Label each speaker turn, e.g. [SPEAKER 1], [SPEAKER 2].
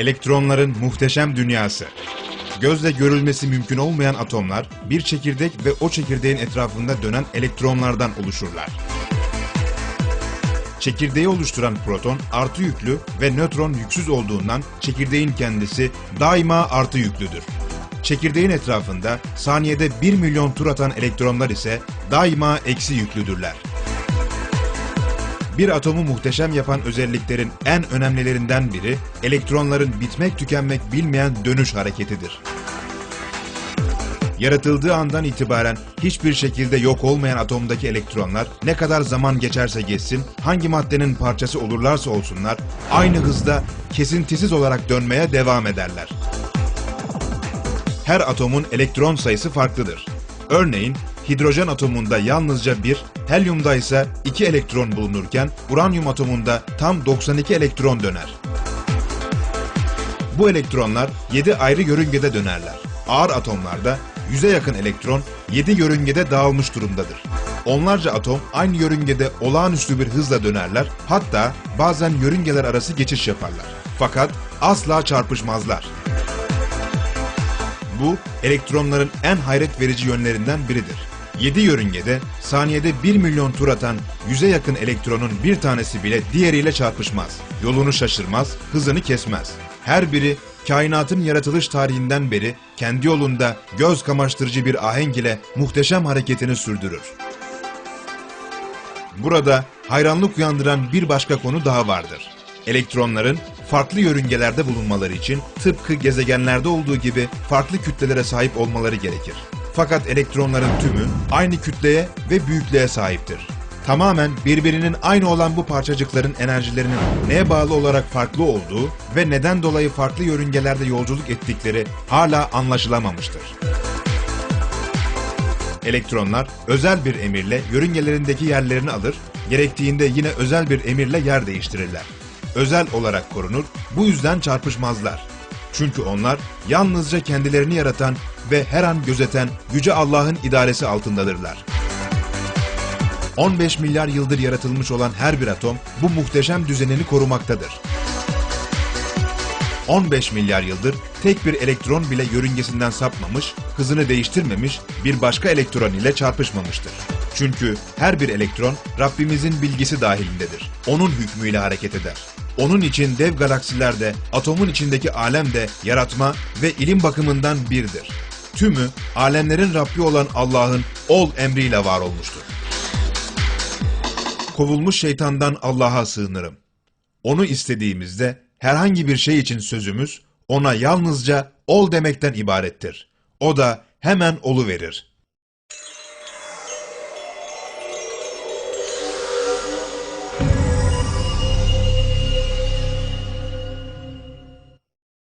[SPEAKER 1] Elektronların muhteşem dünyası. Gözle görülmesi mümkün olmayan atomlar, bir çekirdek ve o çekirdeğin etrafında dönen elektronlardan oluşurlar. Çekirdeği oluşturan proton artı yüklü ve nötron yüksüz olduğundan çekirdeğin kendisi daima artı yüklüdür. Çekirdeğin etrafında saniyede 1 milyon tur atan elektronlar ise daima eksi yüklüdürler. Bir atomu muhteşem yapan özelliklerin en önemlilerinden biri elektronların bitmek tükenmek bilmeyen dönüş hareketidir. Yaratıldığı andan itibaren hiçbir şekilde yok olmayan atomdaki elektronlar ne kadar zaman geçerse geçsin, hangi maddenin parçası olurlarsa olsunlar, aynı hızda kesintisiz olarak dönmeye devam ederler. Her atomun elektron sayısı farklıdır. Örneğin hidrojen atomunda yalnızca bir, helyumda ise iki elektron bulunurken uranyum atomunda tam 92 elektron döner. Bu elektronlar 7 ayrı yörüngede dönerler. Ağır atomlarda 100'e yakın elektron 7 yörüngede dağılmış durumdadır. Onlarca atom aynı yörüngede olağanüstü bir hızla dönerler, hatta bazen yörüngeler arası geçiş yaparlar. Fakat asla çarpışmazlar. Bu, elektronların en hayret verici yönlerinden biridir. 7 yörüngede saniyede 1 milyon tur atan 100'e yakın elektronun bir tanesi bile diğeriyle çarpışmaz. Yolunu şaşırmaz, hızını kesmez. Her biri kainatın yaratılış tarihinden beri kendi yolunda göz kamaştırıcı bir ahenk ile muhteşem hareketini sürdürür. Burada hayranlık uyandıran bir başka konu daha vardır. Elektronların farklı yörüngelerde bulunmaları için tıpkı gezegenlerde olduğu gibi farklı kütlelere sahip olmaları gerekir. Fakat elektronların tümü aynı kütleye ve büyüklüğe sahiptir. Tamamen birbirinin aynı olan bu parçacıkların enerjilerinin neye bağlı olarak farklı olduğu ve neden dolayı farklı yörüngelerde yolculuk ettikleri hala anlaşılamamıştır. Elektronlar özel bir emirle yörüngelerindeki yerlerini alır, gerektiğinde yine özel bir emirle yer değiştirirler. Özel olarak korunur, bu yüzden çarpışmazlar. Çünkü onlar yalnızca kendilerini yaratan ve her an gözeten Yüce Allah'ın idaresi altındadırlar. 15 milyar yıldır yaratılmış olan her bir atom bu muhteşem düzenini korumaktadır. 15 milyar yıldır tek bir elektron bile yörüngesinden sapmamış, hızını değiştirmemiş, bir başka elektron ile çarpışmamıştır. Çünkü her bir elektron Rabbimizin bilgisi dahilindedir. Onun hükmüyle hareket eder. Onun için dev galaksiler de, atomun içindeki alem de yaratma ve ilim bakımından birdir. Tümü alemlerin Rabbi olan Allah'ın ol emriyle var olmuştur. Kovulmuş şeytandan Allah'a sığınırım. Onu istediğimizde herhangi bir şey için sözümüz ona yalnızca ol demekten ibarettir. O da hemen olu verir.